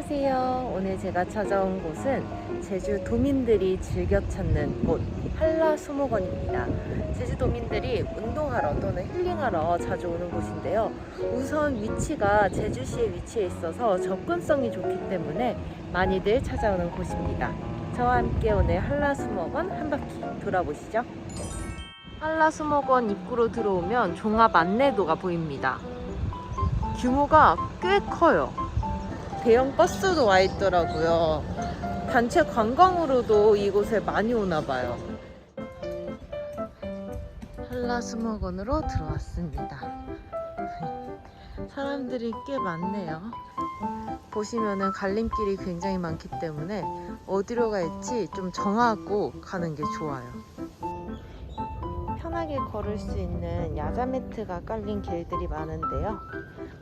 안녕하세요. 오늘 제가 찾아온 곳은 제주 도민들이 즐겨 찾는 곳 한라수목원입니다. 제주 도민들이 운동하러 또는 힐링하러 자주 오는 곳인데요. 우선 위치가 제주시에 위치해 있어서 접근성이 좋기 때문에 많이들 찾아오는 곳입니다. 저와 함께 오늘 한라수목원 한 바퀴 돌아보시죠. 한라수목원 입구로 들어오면 종합 안내도가 보입니다. 규모가 꽤 커요. 대형 버스도 와 있더라고요. 단체 관광으로도 이곳에 많이 오나 봐요. 한라수목원으로 들어왔습니다. 사람들이 꽤 많네요. 보시면은 갈림길이 굉장히 많기 때문에 어디로 갈지 좀 정하고 가는 게 좋아요. 편하게 걸을 수 있는 야자 매트가 깔린 길들이 많은데요.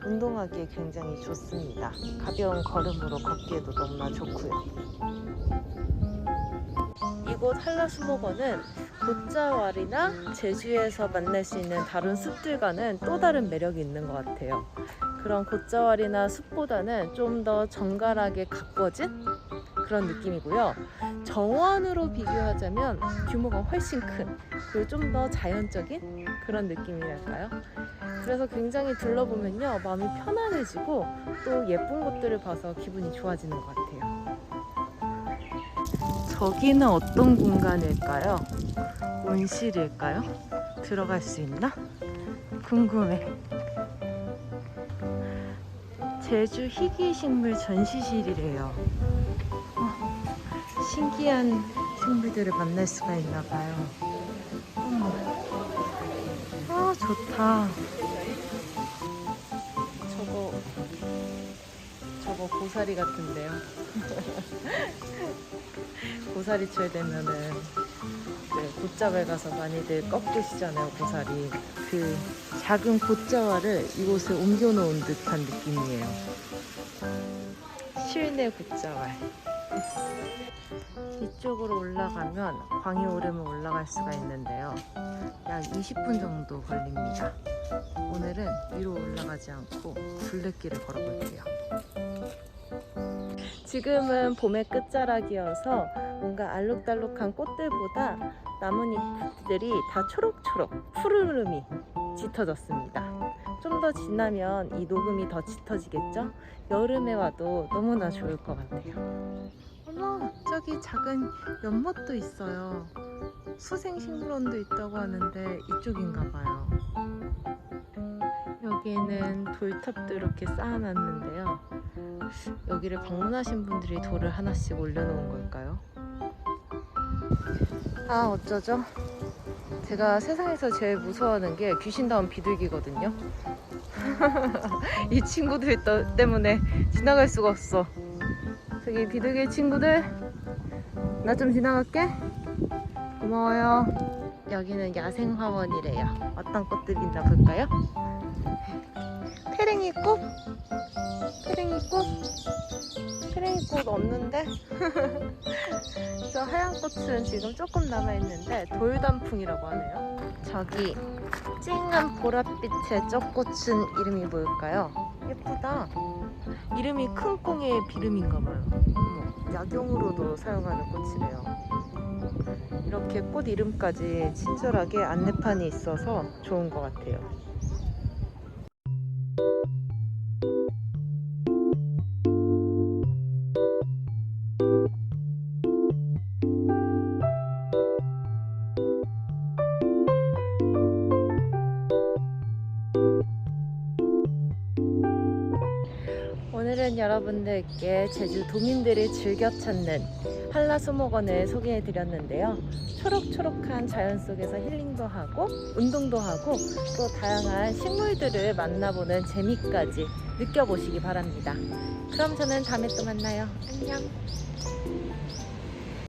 운동하기에 굉장히 좋습니다. 가벼운 걸음으로 걷기에도 너무나 좋고요. 이곳 한라수목원은 곶자왈이나 제주에서 만날 수 있는 다른 숲들과는 또 다른 매력이 있는 것 같아요. 그런 곶자왈이나 숲보다는 좀 더 정갈하게 가꿔진 그런 느낌이고요. 정원으로 비교하자면 규모가 훨씬 큰 그리고 좀 더 자연적인 그런 느낌이랄까요? 그래서 굉장히 둘러보면요 마음이 편안해지고 또 예쁜 것들을 봐서 기분이 좋아지는 것 같아요. 저기는 어떤 공간일까요? 온실일까요? 들어갈 수 있나? 궁금해. 제주 희귀식물 전시실이래요. 어, 신기한 식물들을 만날 수가 있나 봐요. 아, 좋다. 저거, 저거 고사리 같은데요. 고사리 쳐야 되면은 그 곶자왈 가서 많이들 꺾으시잖아요, 고사리. 그 작은 곶자왈을 이곳에 옮겨놓은 듯한 느낌이에요. 실내 곶자왈. 이쪽으로 올라가면 광해오름을 올라갈 수가 있는데요. 약 20분 정도 걸립니다. 오늘은 위로 올라가지 않고 둘레길을 걸어볼게요. 지금은 봄의 끝자락이어서 뭔가 알록달록한 꽃들보다 나뭇잎들이 다 초록초록 푸르름이 짙어졌습니다. 좀 더 지나면 이 녹음이 더 짙어지겠죠? 여름에 와도 너무나 좋을 것 같아요. 어머, 저기 작은 연못도 있어요. 수생식물원도 있다고 하는데 이쪽인가 봐요. 여기는 돌탑도 이렇게 쌓아놨는데요. 여기를 방문하신 분들이 돌을 하나씩 올려놓은 걸까요? 아 어쩌죠? 제가 세상에서 제일 무서워하는 게 귀신다운 비둘기거든요. 이 친구들 떠- 때문에 지나갈 수가 없어. 저기 비둘기 친구들, 나 좀 지나갈게. 고마워요. 여기는 야생화원이래요. 어떤 꽃들이 있나 볼까요? 페랭이 꽃? 페랭이 꽃? 페랭이 꽃 없는데? 저 하얀 꽃은 지금 조금 남아있는데 돌단풍이라고 하네요. 저기 찡한 보랏빛의 저 꽃은 이름이 뭘까요? 예쁘다. 이름이 큰 꽁의 비름인가 봐요. 어머, 약용으로도 사용하는 꽃이래요. 이렇게 꽃 이름까지 친절하게 안내판이 있어서 좋은 것 같아요. 여러분들께 제주 도민들이 즐겨 찾는 한라수목원을 소개해 드렸는데요. 초록초록한 자연 속에서 힐링도 하고 운동도 하고 또 다양한 식물들을 만나보는 재미까지 느껴보시기 바랍니다. 그럼 저는 다음에 또 만나요. 안녕.